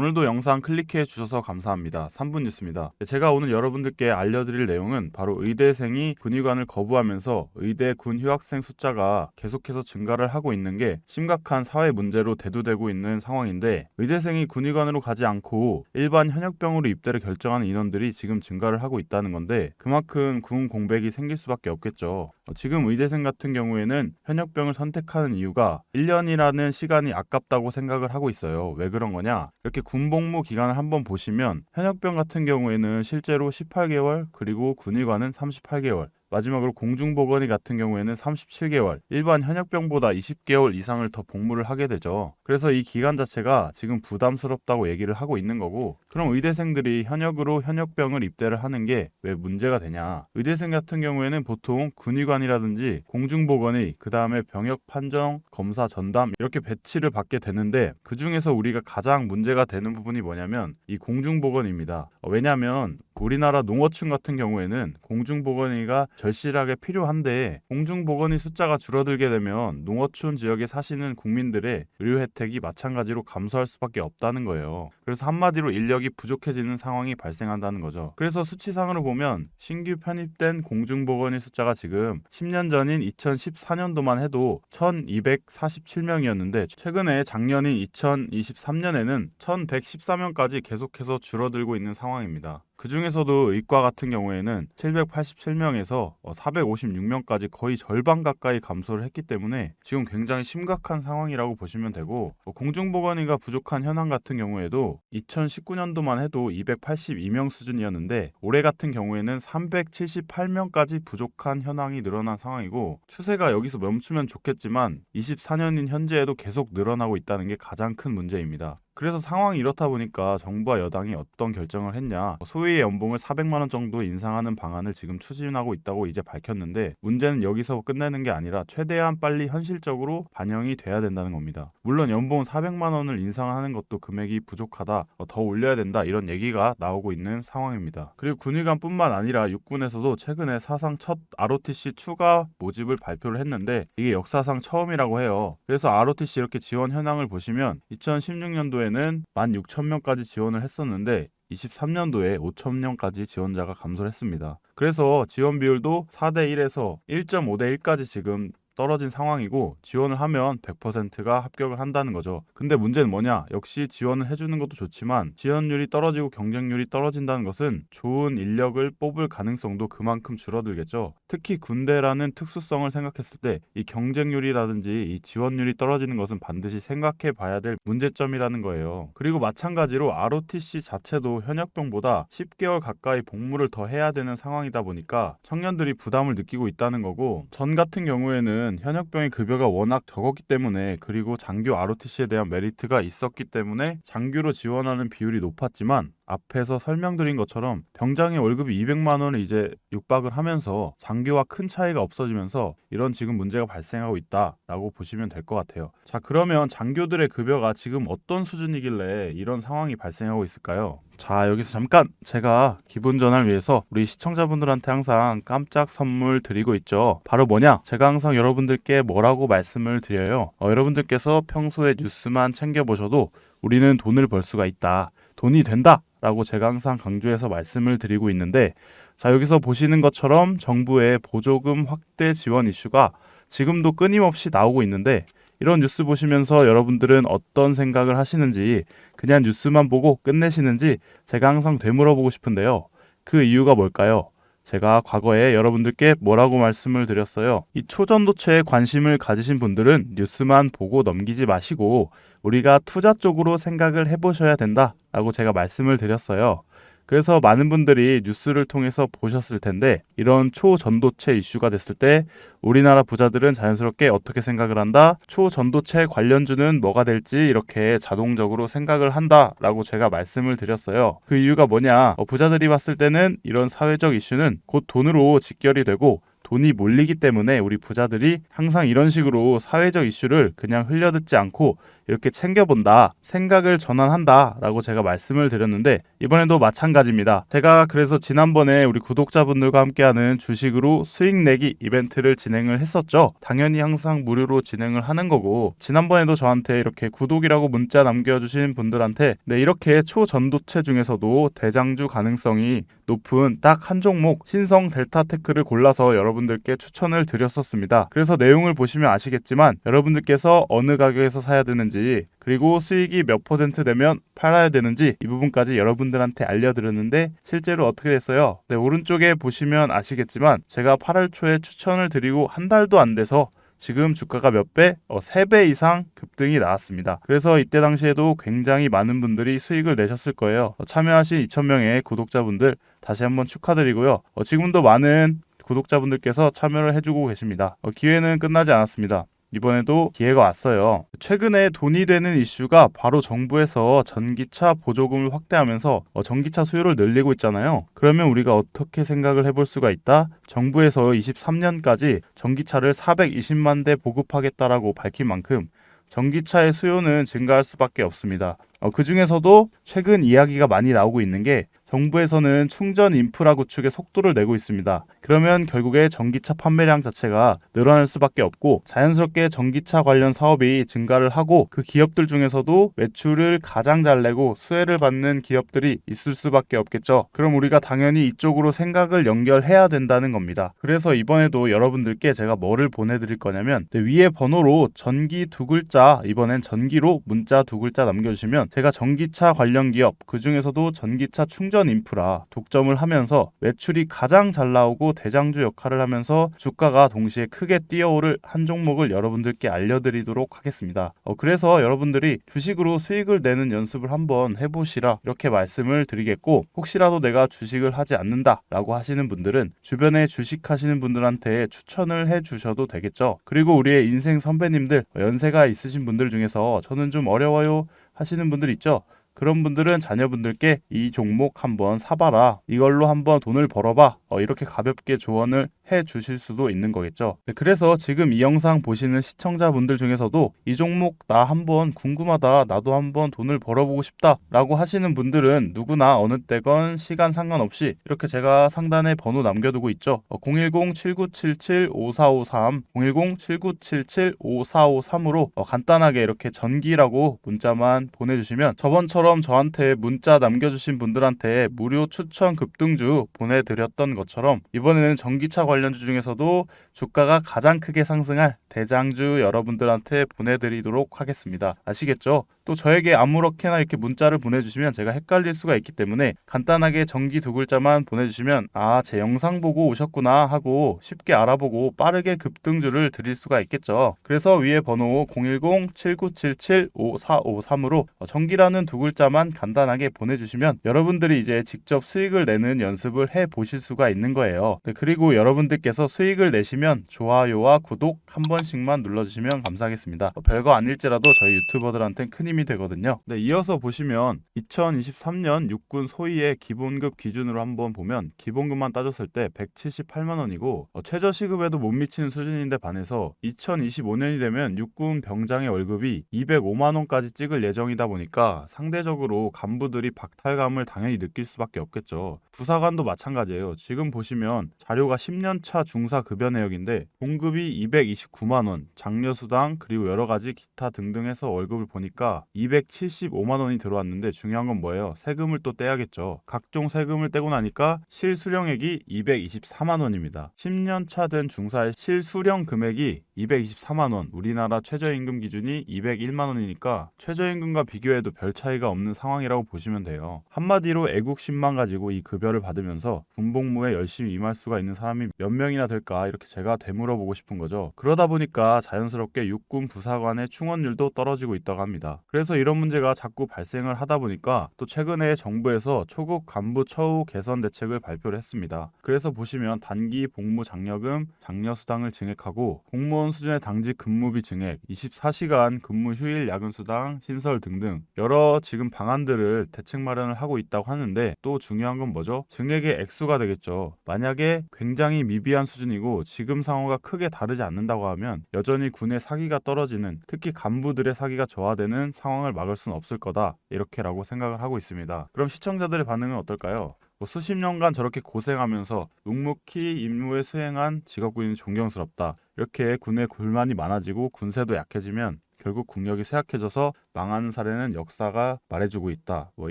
오늘도 영상 클릭해 주셔서 감사합니다. 3분 뉴스입니다. 제가 오늘 여러분들께 알려드릴 내용은 바로 의대생이 군의관을 거부하면서 의대 군 휴학생 숫자가 계속해서 증가를 하고 있는 게 심각한 사회 문제로 대두되고 있는 상황인데 의대생이 군의관으로 가지 않고 일반 현역병으로 입대를 결정하는 인원들이 지금 증가를 하고 있다는 건데 그만큼 군 공백이 생길 수밖에 없겠죠. 어, 지금 의대생 같은 경우에는 현역병을 선택하는 이유가 1년이라는 시간이 아깝다고 생각을 하고 있어요. 왜 그런 거냐? 이렇게 군복무 기간을 한번 보시면 현역병 같은 경우에는 실제로 18개월 그리고 군의관은 38개월 마지막으로 공중보건의 같은 경우에는 37개월, 일반 현역병보다 20개월 이상을 더 복무를 하게 되죠. 그래서 이 기간 자체가 지금 부담스럽다고 얘기를 하고 있는 거고, 그럼 의대생들이 현역으로 현역병을 입대를 하는 게 왜 문제가 되냐? 의대생 같은 경우에는 보통 군의관이라든지 공중보건의 그 다음에 병역 판정, 검사 전담 이렇게 배치를 받게 되는데 그 중에서 우리가 가장 문제가 되는 부분이 뭐냐면 이 공중보건입니다. 어, 왜냐하면 우리나라 농어촌 같은 경우에는 공중보건의가 절실하게 필요한데 공중보건의 숫자가 줄어들게 되면 농어촌 지역에 사시는 국민들의 의료 혜택이 마찬가지로 감소할 수밖에 없다는 거예요. 그래서 한마디로 인력이 부족해지는 상황이 발생한다는 거죠. 그래서 수치상으로 보면 신규 편입된 공중보건의 숫자가 지금 10년 전인 2014년도만 해도 1247명이었는데 최근에 작년인 2023년에는 1114명까지 계속해서 줄어들고 있는 상황입니다. 그 중에서도 의과 같은 경우에는 787명에서 456명까지 거의 절반 가까이 감소를 했기 때문에 지금 굉장히 심각한 상황이라고 보시면 되고 뭐 공중보건의가 부족한 현황 같은 경우에도 2019년도만 해도 282명 수준이었는데 올해 같은 경우에는 378명까지 부족한 현황이 늘어난 상황이고 추세가 여기서 멈추면 좋겠지만 24년인 현재에도 계속 늘어나고 있다는 게 가장 큰 문제입니다. 그래서 상황이 이렇다 보니까 정부와 여당이 어떤 결정을 했냐 소위 연봉을 400만 원 정도 인상하는 방안을 지금 추진하고 있다고 이제 밝혔는데 문제는 여기서 끝내는 게 아니라 최대한 빨리 현실적으로 반영이 돼야 된다는 겁니다. 물론 연봉 400만 원을 인상하는 것도 금액이 부족하다 어, 더 올려야 된다 이런 얘기가 나오고 있는 상황입니다. 그리고 군의관뿐만 아니라 육군에서도 최근에 사상 첫 ROTC 추가 모집을 발표를 했는데 이게 역사상 처음이라고 해요. 그래서 ROTC 이렇게 지원 현황을 보시면 2016년도에 2020년도에는 16,000명까지 지원을 했었는데 23년도에 5,000명까지 지원자가 감소를 했습니다. 그래서 지원 비율도 4대 1에서 1.5대 1까지 지금 떨어진 상황이고 지원을 하면 100%가 합격을 한다는 거죠. 근데 문제는 뭐냐? 역시 지원을 해주는 것도 좋지만 지원율이 떨어지고 경쟁률이 떨어진다는 것은 좋은 인력을 뽑을 가능성도 그만큼 줄어들겠죠. 특히 군대라는 특수성을 생각했을 때 이 경쟁률이라든지 이 지원율이 떨어지는 것은 반드시 생각해 봐야 될 문제점이라는 거예요. 그리고 마찬가지로 ROTC 자체도 현역병보다 10개월 가까이 복무를 더 해야 되는 상황이다 보니까 청년들이 부담을 느끼고 있다는 거고 전 같은 경우에는 현역병의 급여가 워낙 적었기 때문에 그리고 장교 ROTC에 대한 메리트가 있었기 때문에 장교로 지원하는 비율이 높았지만 앞에서 설명드린 것처럼 병장의 월급이 200만 원을 이제 육박을 하면서 장교와 큰 차이가 없어지면서 이런 지금 문제가 발생하고 있다라고 보시면 될 것 같아요. 자 그러면 장교들의 급여가 지금 어떤 수준이길래 이런 상황이 발생하고 있을까요? 자 여기서 잠깐 제가 기분 전환을 위해서 우리 시청자분들한테 항상 깜짝 선물 드리고 있죠. 바로 뭐냐? 제가 항상 여러분들께 뭐라고 말씀을 드려요. 어, 여러분들께서 평소에 뉴스만 챙겨보셔도 우리는 돈을 벌 수가 있다. 돈이 된다. 라고 제가 항상 강조해서 말씀을 드리고 있는데 자 여기서 보시는 것처럼 정부의 보조금 확대 지원 이슈가 지금도 끊임없이 나오고 있는데 이런 뉴스 보시면서 여러분들은 어떤 생각을 하시는지 그냥 뉴스만 보고 끝내시는지 제가 항상 되물어보고 싶은데요. 그 이유가 뭘까요? 제가 과거에 여러분들께 뭐라고 말씀을 드렸어요. 이 초전도체에 관심을 가지신 분들은 뉴스만 보고 넘기지 마시고 우리가 투자 쪽으로 생각을 해보셔야 된다라고 제가 말씀을 드렸어요. 그래서 많은 분들이 뉴스를 통해서 보셨을 텐데 이런 초전도체 이슈가 됐을 때 우리나라 부자들은 자연스럽게 어떻게 생각을 한다? 초전도체 관련주는 뭐가 될지 이렇게 자동적으로 생각을 한다 라고 제가 말씀을 드렸어요. 그 이유가 뭐냐? 어, 부자들이 봤을 때는 이런 사회적 이슈는 곧 돈으로 직결이 되고 돈이 몰리기 때문에 우리 부자들이 항상 이런 식으로 사회적 이슈를 그냥 흘려듣지 않고 이렇게 챙겨본다, 생각을 전환한다 라고 제가 말씀을 드렸는데 이번에도 마찬가지입니다. 제가 그래서 지난번에 우리 구독자분들과 함께하는 주식으로 수익 내기 이벤트를 진행을 했었죠. 당연히 항상 무료로 진행을 하는 거고 지난번에도 저한테 이렇게 구독이라고 문자 남겨주신 분들한테 네, 이렇게 초전도체 중에서도 대장주 가능성이 높은 딱 한 종목 신성 델타 테크를 골라서 여러분들께 추천을 드렸었습니다. 그래서 내용을 보시면 아시겠지만 여러분들께서 어느 가격에서 사야 되는지 그리고 수익이 몇 퍼센트 되면 팔아야 되는지 이 부분까지 여러분들한테 알려드렸는데 실제로 어떻게 됐어요? 네, 오른쪽에 보시면 아시겠지만 제가 8월 초에 추천을 드리고 한 달도 안 돼서 지금 주가가 몇 배? 어, 3배 이상 급등이 나왔습니다. 그래서 이때 당시에도 굉장히 많은 분들이 수익을 내셨을 거예요. 어, 참여하신 2,000명의 구독자분들 다시 한번 축하드리고요. 어, 지금도 많은 구독자분들께서 참여를 해주고 계십니다. 어, 기회는 끝나지 않았습니다. 이번에도 기회가 왔어요. 최근에 돈이 되는 이슈가 바로 정부에서 전기차 보조금을 확대하면서 어, 전기차 수요를 늘리고 있잖아요. 그러면 우리가 어떻게 생각을 해볼 수가 있다? 정부에서 23년까지 전기차를 420만 대 보급하겠다라고 밝힌 만큼 전기차의 수요는 증가할 수밖에 없습니다. 어, 그 중에서도 최근 이야기가 많이 나오고 있는 게 정부에서는 충전 인프라 구축에 속도를 내고 있습니다. 그러면 결국에 전기차 판매량 자체가 늘어날 수밖에 없고 자연스럽게 전기차 관련 사업이 증가를 하고 그 기업들 중에서도 매출을 가장 잘 내고 수혜를 받는 기업들이 있을 수밖에 없겠죠. 그럼 우리가 당연히 이쪽으로 생각을 연결해야 된다는 겁니다. 그래서 이번에도 여러분들께 제가 뭐를 보내드릴 거냐면 네, 위에 번호로 전기 두 글자 이번엔 전기로 문자 두 글자 남겨주시면 제가 전기차 관련 기업 그 중에서도 전기차 충전 인프라 독점을 하면서 매출이 가장 잘 나오고 대장주 역할을 하면서 주가가 동시에 크게 뛰어오를 한 종목을 여러분들께 알려드리도록 하겠습니다. 어, 그래서 여러분들이 주식으로 수익을 내는 연습을 한번 해보시라 이렇게 말씀을 드리겠고 혹시라도 내가 주식을 하지 않는다 라고 하시는 분들은 주변에 주식하시는 분들한테 추천을 해주셔도 되겠죠. 그리고 우리의 인생 선배님들 연세가 있으신 분들 중에서 저는 좀 어려워요 하시는 분들 있죠. 그런 분들은 자녀분들께 이 종목 한번 사봐라. 이걸로 한번 돈을 벌어봐. 어, 이렇게 가볍게 조언을 해 주실 수도 있는 거겠죠. 네, 그래서 지금 이 영상 보시는 시청자분들 중에서도 이 종목 나 한번 궁금하다. 나도 한번 돈을 벌어보고 싶다. 라고 하시는 분들은 누구나 어느 때건 시간 상관없이 이렇게 제가 상단에 번호 남겨두고 있죠. 어, 010-7977-5453, 010-7977-5453으로 어, 간단하게 이렇게 전기라고 문자만 보내주시면 저번처럼 저한테 문자 남겨주신 분들한테 무료 추천 급등주 보내드렸던 것처럼 이번에는 전기차 관련주 중에서도 주가가 가장 크게 상승할 대장주 여러분들한테 보내드리도록 하겠습니다. 아시겠죠? 또 저에게 아무렇게나 이렇게 문자를 보내주시면 제가 헷갈릴 수가 있기 때문에 간단하게 전기 두 글자만 보내주시면 아, 제 영상 보고 오셨구나 하고 쉽게 알아보고 빠르게 급등주를 드릴 수가 있겠죠. 그래서 위에 번호 010-7977-5453으로 전기라는 두 글자만 간단하게 보내주시면 여러분들이 이제 직접 수익을 내는 연습을 해 보실 수가 있는 거예요. 네, 그리고 여러분들께서 수익을 내시면 좋아요와 구독 한 번씩만 눌러주시면 감사하겠습니다. 어, 별거 아닐지라도 저희 유튜버들한테는 큰 힘이 되거든요. 네, 이어서 보시면 2023년 육군 소위의 기본급 기준으로 한번 보면 기본급만 따졌을 때 178만 원이고 어, 최저 시급에도 못 미치는 수준인데 반해서 2025년이 되면 육군 병장의 월급이 205만 원까지 찍을 예정이다 보니까 상대적으로 간부들이 박탈감을 당연히 느낄 수밖에 없겠죠. 부사관도 마찬가지예요. 지금 보시면 자료가 10년차 중사 급여 내역인데 봉급이 229만 원, 장려수당 그리고 여러 가지 기타 등등 해서 월급을 보니까 275만 원이 들어왔는데 중요한 건 뭐예요? 세금을 또 떼야겠죠. 각종 세금을 떼고 나니까 실수령액이 224만 원입니다. 10년 차 된 중사의 실수령 금액이 224만 원. 우리나라 최저임금 기준이 201만 원이니까 최저임금과 비교해도 별 차이가 없는 상황이라고 보시면 돼요. 한마디로 애국심만 가지고 이 급여를 받으면서 군복무에 열심히 임할 수가 있는 사람이 몇 명이나 될까 이렇게 제가 되물어 보고 싶은 거죠. 그러다 보니까 자연스럽게 육군 부사관의 충원율도 떨어지고 있다고 합니다. 그래서 이런 문제가 자꾸 발생을 하다 보니까 또 최근에 정부에서 초급 간부 처우 개선 대책을 발표를 했습니다. 그래서 보시면 단기 복무 장려금, 장려수당을 증액하고 공무원 국회의원 수준의 당직 근무비 증액, 24시간 근무 휴일 야근 수당 신설 등등 여러 지금 방안들을 대책 마련을 하고 있다고 하는데 또 중요한 건 뭐죠? 증액의 액수가 되겠죠. 만약에 굉장히 미비한 수준이고 지금 상황과 크게 다르지 않는다고 하면 여전히 군의 사기가 떨어지는 특히 간부들의 사기가 저하되는 상황을 막을 수는 없을 거다 이렇게라고 생각을 하고 있습니다. 그럼 시청자들의 반응은 어떨까요? 뭐 수십 년간 저렇게 고생하면서 묵묵히 임무에 수행한 직업군인이 존경스럽다. 이렇게 군의 불만이 많아지고 군세도 약해지면 결국 국력이 쇠약해져서 망하는 사례는 역사가 말해주고 있다. 뭐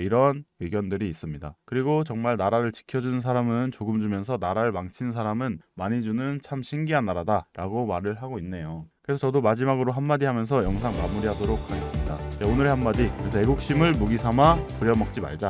이런 의견들이 있습니다. 그리고 정말 나라를 지켜주는 사람은 조금 주면서 나라를 망치는 사람은 많이 주는 참 신기한 나라다 라고 말을 하고 있네요. 그래서 저도 마지막으로 한마디 하면서 영상 마무리하도록 하겠습니다. 네, 오늘의 한마디. 그래서 애국심을 무기 삼아 부려먹지 말자.